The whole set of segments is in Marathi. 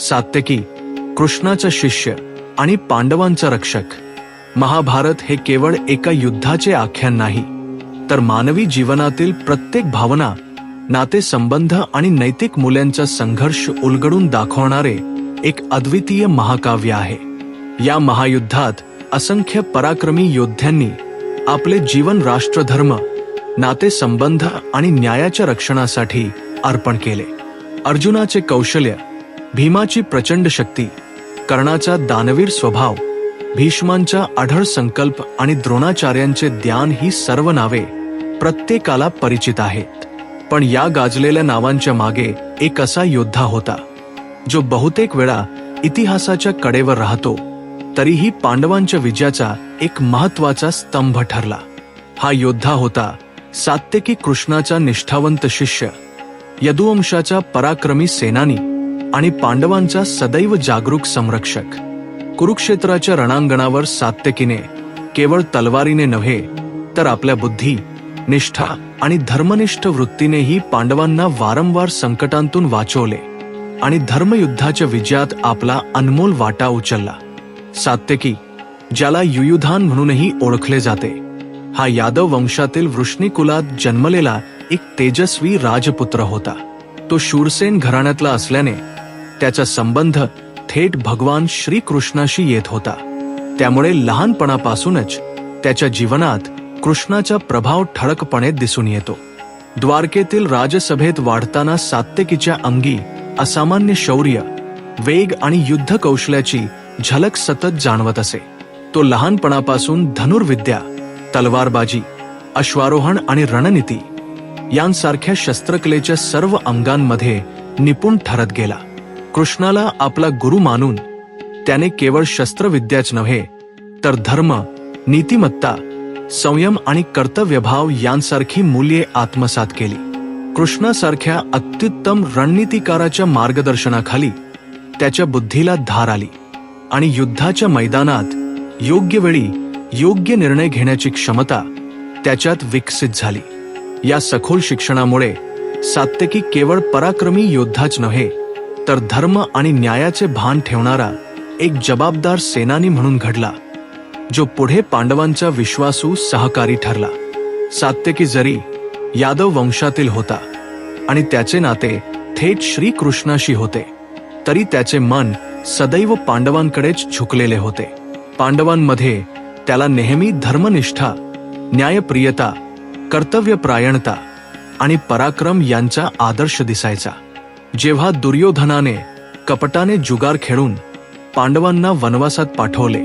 सात्यकी कृष्णाचा शिष्य आणि पांडवांचा रक्षक. महाभारत हे केवळ एका युद्धाचे आख्यान नाही तर मानवी जीवनातील प्रत्येक भावना नातेसंबंध आणि नैतिक मूल्यांचा संघर्ष उलगडून दाखवणारे एक अद्वितीय महाकाव्य आहे. या महायुद्धात असंख्य पराक्रमी योद्ध्यांनी आपले जीवन राष्ट्रधर्म नातेसंबंध आणि न्यायाच्या रक्षणासाठी अर्पण केले. अर्जुनाचे कौशल्य भीमाची प्रचंड शक्ती कर्णाचा दानवीर स्वभाव भीष्मांचा आढळ संकल्प आणि द्रोणाचार्यांचे ज्ञान ही सर्व नावे प्रत्येकाला परिचित आहेत. पण या गाजलेल्या नावांच्या मागे एक असा योद्धा होता जो बहुतेक वेळा इतिहासाच्या कडेवर राहतो तरीही पांडवांच्या विजयाचा एक महत्त्वाचा स्तंभ ठरला. हा योद्धा होता सात्यकी कृष्णाचा निष्ठावंत शिष्य यदुवंशाचा पराक्रमी सेनानी आणि पांडवांचा सदैव जागरूक संरक्षक. कुरुक्षेत्राच्या रणांगणावर सात्यकीने केवळ तलवारीने नव्हे तर आपल्या बुद्धी निष्ठा आणि धर्मनिष्ठ वृत्तीनेही पांडवांना वारंवार संकटांतून वाचवले आणि धर्मयुद्धाच्या विजयात आपला अनमोल वाटा उचलला. सात्यकी ज्याला युयुधान म्हणूनही ओळखले जाते हा यादव वंशातील वृष्णी कुलात जन्मलेला एक तेजस्वी राजपुत्र होता. तो शूरसेन घराण्यातला असल्याने त्याचा संबंध थेट भगवान श्रीकृष्णाशी येत होता. त्यामुळे लहानपणापासूनच त्याच्या जीवनात कृष्णाचा प्रभाव ठळकपणे दिसून येतो. द्वारकेतील राजसभेत वाढताना सात्यकीच्या अंगी असामान्य शौर्य वेग आणि युद्ध कौशल्याची झलक सतत जाणवत असे. तो लहानपणापासून धनुर्विद्या तलवारबाजी अश्वारोहण आणि रणनीती यांसारख्या शस्त्रकलेच्या सर्व अंगांमध्ये निपुण ठरत गेला. कृष्णाला आपला गुरु मानून त्याने केवळ शस्त्रविद्याच नव्हे तर धर्म नीतिमत्ता संयम आणि कर्तव्यभाव यांसारखी मूल्ये आत्मसात केली. कृष्णासारख्या अत्युत्तम रणनीतिकाराच्या मार्गदर्शनाखाली त्याच्या बुद्धीला धार आली आणि युद्धाच्या मैदानात योग्य वेळी योग्य निर्णय घेण्याची क्षमता त्याच्यात विकसित झाली. या सखोल शिक्षणामुळे सात्यकी केवळ पराक्रमी योद्धाच नव्हे तर धर्म आणि न्यायाचे भान ठेवणारा एक जबाबदार सेनानी म्हणून घडला जो पुढे पांडवांचा विश्वासू सहकारी ठरला. सात्यकी जरी यादव वंशातील होता आणि त्याचे नाते थेट श्रीकृष्णाशी होते तरी त्याचे मन सदैव पांडवांकडेच झुकलेले होते. पांडवांमध्ये त्याला नेहमी धर्मनिष्ठा न्यायप्रियता कर्तव्यप्रायणता आणि पराक्रम यांचा आदर्श दिसायचा. जेव्हा दुर्योधनाने कपटाने जुगार खेळून पांडवांना वनवासात पाठवले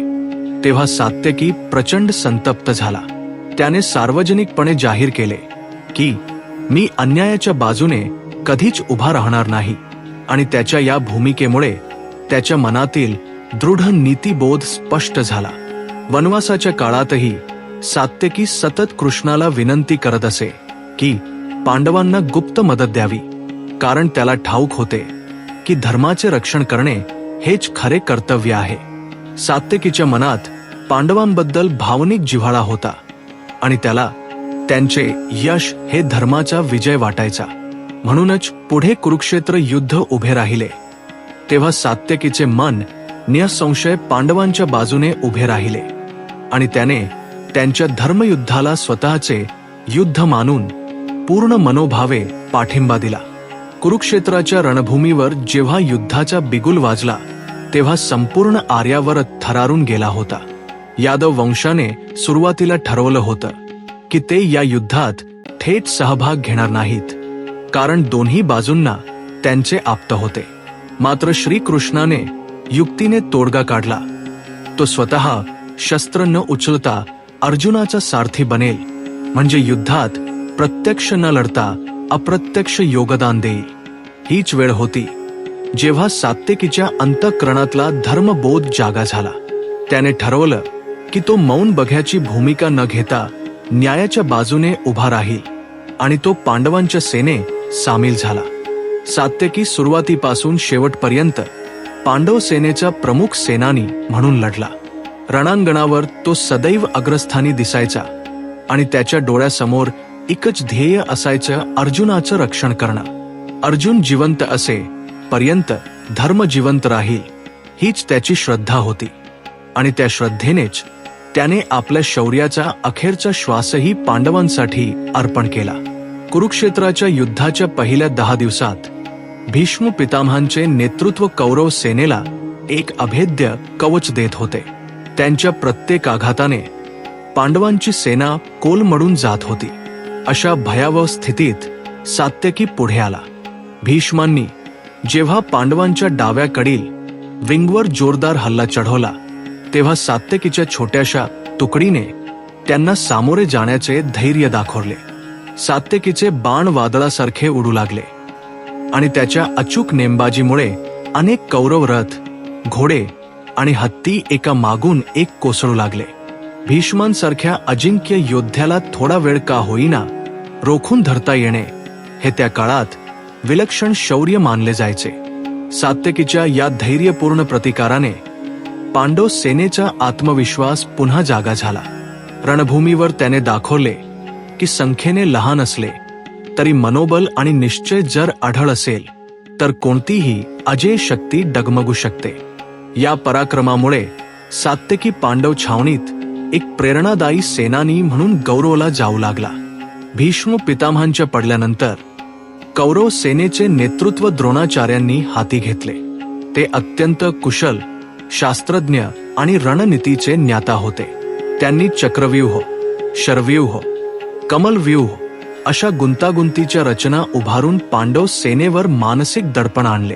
तेव्हा सात्यकी प्रचंड संतप्त झाला. त्याने सार्वजनिकपणे जाहीर केले की मी अन्यायाच्या बाजूने कधीच उभा राहणार नाही आणि त्याच्या या भूमिकेमुळे त्याच्या मनातील दृढ नीतिबोध स्पष्ट झाला. वनवासाच्या काळातही सात्यकी सतत कृष्णाला विनंती करत असे की पांडवांना गुप्त मदत द्यावी. कारण त्याला ठाऊक होते की धर्माचे रक्षण करणे हेच खरे कर्तव्य आहे. सात्यकीच्या मनात पांडवांबद्दल भावनिक जिव्हाळा होता आणि त्याला त्यांचे यश हे धर्माचा विजय वाटायचा. म्हणूनच पुढे कुरुक्षेत्र युद्ध उभे राहिले. तेव्हा सात्यकीचे मन निसंशय पांडवांच्या बाजूने उभे राहिले आणि त्याने त्यांच्या धर्मयुद्धाला स्वतःचे युद्ध मानून पूर्ण मनोभावे पाठिंबा दिला. कुरुक्षेत्राच्या रणभूमीवर जेव्हा युद्धाचा बिगुल वाजला तेव्हा संपूर्ण आर्यावर थरारून गेला होता. यादव वंशाने सुरुवातीला ठरवलं होतं की ते या युद्धात थेट सहभाग घेणार नाहीत कारण दोन्ही बाजूंना त्यांचे आप्त होते. मात्र श्रीकृष्णाने युक्तीने तोडगा काढला. तो स्वतः शस्त्र न उचलता अर्जुनाचा सारथी बनेल म्हणजे युद्धात प्रत्यक्ष न लढता अप्रत्यक्ष योगदान देईल. हीच वेळ होती जेव्हा सात्यकीच्या अंतःकरणातला धर्मबोध जागा झाला. त्याने ठरवलं की तो मौन बघ्याची भूमिका न घेता न्यायाच्या बाजूने उभा राहील आणि तो पांडवांच्या सेने सामील झाला. सात्यकी सुरुवातीपासून शेवटपर्यंत पांडव सेनेचा प्रमुख सेनानी म्हणून लढला. रणांगणावर तो सदैव अग्रस्थानी दिसायचा आणि त्याच्या डोळ्यासमोर एकच ध्येय असायचं अर्जुनाचं रक्षण करणं. अर्जुन जिवंत असे पर्यंत धर्म जिवंत राहील हीच त्याची श्रद्धा होती. आणि त्या श्रद्धेनेच त्याने आपल्या शौर्याचा अखेरचा श्वासही पांडवांसाठी अर्पण केला. कुरुक्षेत्राच्या युद्धाच्या पहिल्या दहा दिवसात भीष्म पितामहांचे नेतृत्व कौरव सेनेला एक अभेद्य कवच देत होते. त्यांच्या प्रत्येक आघाताने पांडवांची सेना कोलमडून जात होती. अशा भयावह स्थितीत सात्यकी पुढे आला. भीष्मांनी जेव्हा पांडवांच्या डाव्याकडील विंगवर जोरदार हल्ला चढवला तेव्हा सात्यकीच्या छोट्याशा तुकडीने त्यांना सामोरे जाण्याचे धैर्य दाखवले. सात्यकीचे बाण वादळासारखे उडू लागले आणि त्याच्या अचूक नेमबाजीमुळे अनेक कौरव रथ घोडे आणि हत्ती एका मागून एक कोसळू लागले. भीष्मांसारख्या अजिंक्य योद्ध्याला थोडा वेळ का होईना रोखून धरता येणे हे त्या काळात विलक्षण शौर्य मानले जायचे. सात्यकीच्या या धैर्यपूर्ण प्रतिकाराने पांडव सेनेचा आत्मविश्वास पुन्हा जागा झाला. रणभूमीवर त्याने दाखवले की संख्येने लहान असले तरी मनोबल आणि निश्चय जर आढळ असेल तर कोणतीही अजय शक्ती डगमगू शकते. या पराक्रमामुळे सात्यकी पांडव छावणीत एक प्रेरणादायी सेनानी म्हणून गौरवला जाऊ लागला. भीष्म पितामहांच्या पडल्यानंतर कौरव सेनेचे नेतृत्व द्रोणाचार्यांनी हाती घेतले. ते अत्यंत कुशल शास्त्रज्ञ आणि रणनीतीचे ज्ञाता होते. त्यांनी चक्रव्यूह शरव्यूह कमलव्यूह अशा गुंतागुंतीच्या रचना उभारून पांडव सेनेवर मानसिक दडपण आणले.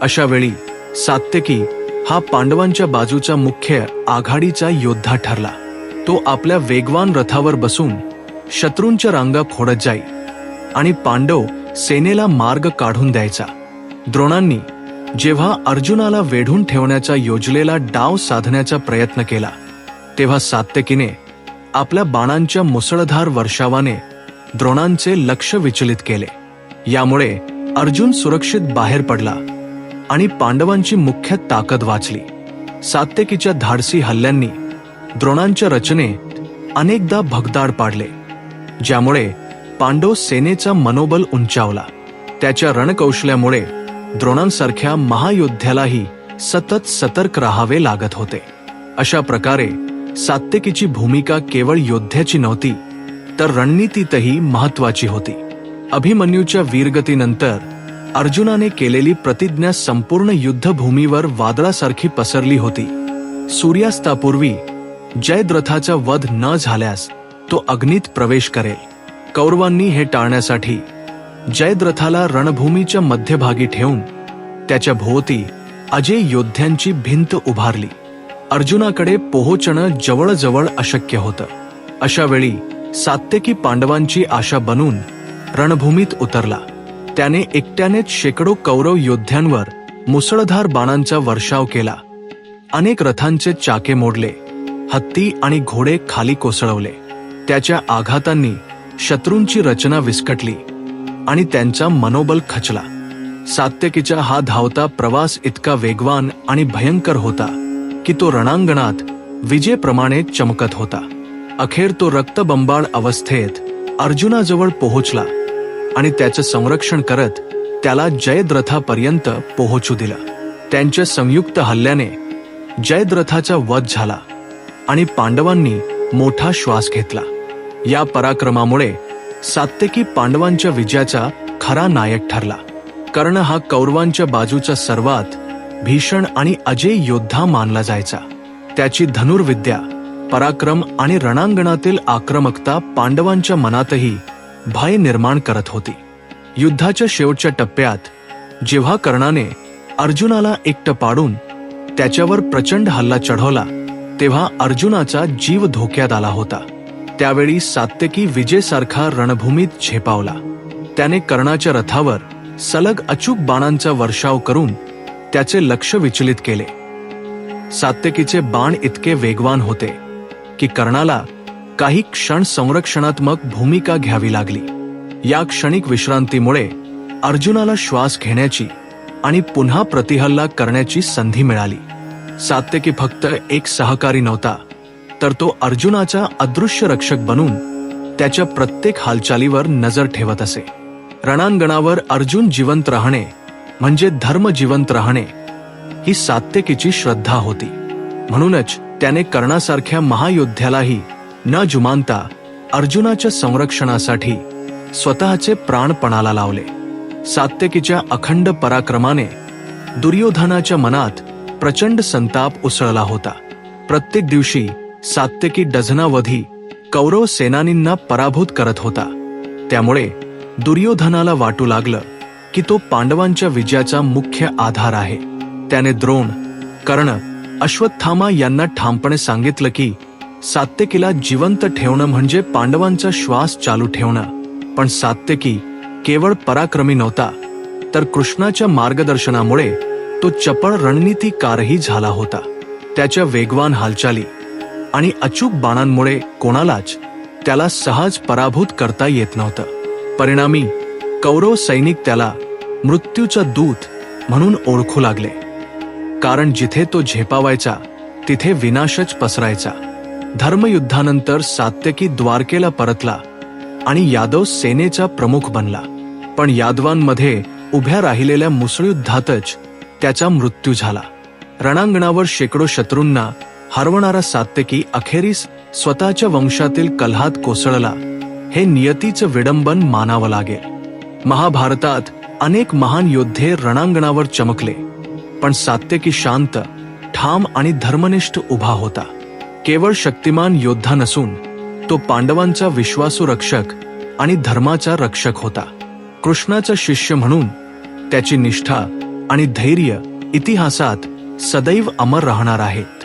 अशा वेळी सात्यकी हा पांडवांच्या बाजूचा मुख्य आघाडीचा योद्धा ठरला. तो आपल्या वेगवान रथावर बसून शत्रूंच्या रांगा फोडत जाई आणि पांडव सेनेला मार्ग काढून द्यायचा. द्रोणांनी जेव्हा अर्जुनाला वेढून ठेवण्याचा योजलेला डाव साधण्याचा प्रयत्न केला तेव्हा सात्यकीने आपल्या बाणांच्या मुसळधार वर्षावाने द्रोणांचे लक्ष विचलित केले. यामुळे अर्जुन सुरक्षित बाहेर पडला आणि पांडवांची मुख्य ताकद वाचली. सात्यकीच्या धाडसी हल्ल्यांनी द्रोणांच्या रचनेत अनेकदा भगदाड पाडले ज्यामुळे पांडव सेनेचा मनोबल उंचावला. त्याच्या रणकौशल्यामुळे द्रोणांसारख्या महायोद्ध्यालाही सतत सतर्क राहावे लागत होते. अशा प्रकारे सात्यकीची भूमिका केवळ योद्ध्याची नव्हती तर रणनीतीतही महत्वाची होती. अभिमन्यूच्या वीरगतीनंतर अर्जुनाने केलेली प्रतिज्ञा संपूर्ण युद्धभूमीवर वादळासारखी पसरली होती. सूर्यास्तापूर्वी जयद्रथाचा वध न झाल्यास तो अग्नीत प्रवेश करेल. कौरवांनी हे टाळण्यासाठी जयद्रथाला रणभूमीच्या मध्यभागी ठेवून त्याच्या भोवती अजय योद्ध्यांची भिंत उभारली. अर्जुनाकडे पोहोचणं जवळजवळ अशक्य होतं. अशा वेळी सात्यकी पांडवांची आशा बनून रणभूमीत उतरला. त्याने एकट्यानेच शेकडो कौरव योद्ध्यांवर मुसळधार बाणांचा वर्षाव केला. अनेक रथांचे चाके मोडले. हत्ती आणि घोडे खाली कोसळवले. त्याच्या आघातांनी शत्रूंची रचना विस्कटली आणि त्यांचा मनोबल खचला. सात्यकीचा हा धावता प्रवास इतका वेगवान आणि भयंकर होता की तो रणांगणात विजेप्रमाणे चमकत होता. अखेर तो रक्तबंबाळ अवस्थेत अर्जुनाजवळ पोहोचला आणि त्याचं संरक्षण करत त्याला जयद्रथापर्यंत पोहोचू दिलं. त्यांच्या संयुक्त हल्ल्याने जयद्रथाचा वध झाला आणि पांडवांनी मोठा श्वास घेतला. या पराक्रमामुळे सात्यकी पांडवांच्या विजयाचा खरा नायक ठरला. कर्ण हा कौरवांच्या बाजूचा सर्वात भीषण आणि अजय योद्धा मानला जायचा. त्याची धनुर्विद्या पराक्रम आणि रणांगणातील आक्रमकता पांडवांच्या मनातही भय निर्माण करत होती. युद्धाच्या शेवटच्या टप्प्यात जेव्हा कर्णाने अर्जुनाला एकटं पाडून त्याच्यावर प्रचंड हल्ला चढवला तेव्हा अर्जुनाचा जीव धोक्यात आला होता. त्यावेळी सात्यकी विजेसारखा रणभूमीत झेपावला. त्याने कर्णाच्या रथावर सलग अचूक बाणांचा वर्षाव करून त्याचे लक्ष विचलित केले. सात्यकीचे बाण इतके वेगवान होते की कर्णाला काही क्षण संरक्षणात्मक भूमिका घ्यावी लागली. या क्षणिक विश्रांतीमुळे अर्जुनाला श्वास घेण्याची आणि पुन्हा प्रतिहल्ला करण्याची संधी मिळाली. सात्यकी फक्त एक सहकारी नव्हता तर तो अर्जुनाचा अदृश्य रक्षक बनून त्याच्या प्रत्येक हालचालीवर नजर ठेवत असे. रणांगणावर अर्जुन जिवंत राहणे म्हणजे धर्म जिवंत राहणे ही सात्यकीची श्रद्धा होती. म्हणूनच त्याने कर्णासारख्या महायोद्ध्यालाही न जुमानता अर्जुनाच्या संरक्षणासाठी स्वतःचे प्राणपणाला लावले. सात्यकीच्या अखंड पराक्रमाने दुर्योधनाच्या मनात प्रचंड संताप उसळला होता. प्रत्येक दिवशी सात्यकी डझनावधी कौरव सेनानींना पराभूत करत होता. त्यामुळे दुर्योधनाला वाटू लागलं की तो पांडवांच्या विजयाचा मुख्य आधार आहे. त्याने द्रोण कर्ण अश्वत्थामा यांना ठामपणे सांगितलं की सात्यकीला जिवंत ठेवणं म्हणजे पांडवांचा श्वास चालू ठेवणं. पण सात्यकी केवळ पराक्रमी नव्हता तर कृष्णाच्या मार्गदर्शनामुळे तो चपळ रणनीतीकारही झाला होता. त्याच्या वेगवान हालचाली आणि अचूक बाणांमुळे कोणालाच त्याला सहज पराभूत करता येत नव्हतं. परिणामी कौरव सैनिक त्याला मृत्यूचा दूत म्हणून ओळखू लागले. कारण जिथे तो झेपावायचा तिथे विनाशच पसरायचा. धर्मयुद्धानंतर सात्यकी द्वारकेला परतला आणि यादव सेनेचा प्रमुख बनला. पण यादवांमध्ये उभ्या राहिलेल्या मुसळयुद्धातच त्याचा मृत्यू झाला. रणांगणावर शेकडो शत्रूंना हरवणारा सात्यकी अखेरीस स्वतःच्या वंशातील कल्हात कोसळला. हे नियतीचं विडंबन मानावं लागेल महाभारतात अनेक महान योद्धे रणांगणावर चमकले. पण सात्यकी शांत ठाम आणि धर्मनिष्ठ उभा होता. केवळ शक्तिमान योद्धा नसून तो पांडवांचा विश्वासू रक्षक आणि धर्माचा रक्षक होता. कृष्णाचा शिष्य म्हणून त्याची निष्ठा आणि धैर्य इतिहासात सदैव अमर राहणार आहेत.